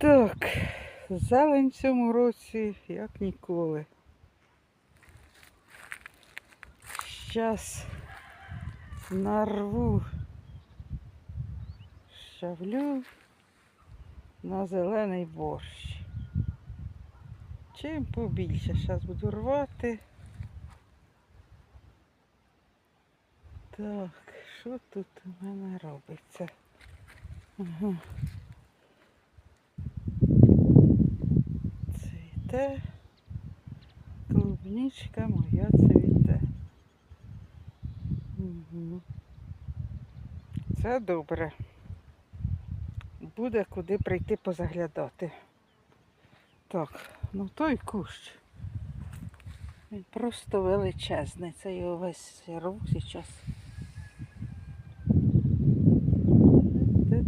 Так, зелень в цьому році як ніколи. Щас нарву щавлю на зелений борщ. Чим побільше. Зараз буду рвати. Так, що тут у мене робиться? Ага. Цвіте. Клубничка моя цвіте. Це добре. Буде куди прийти позаглядати. Так, ну той кущ. Він просто величезний. Це його весь рву зараз.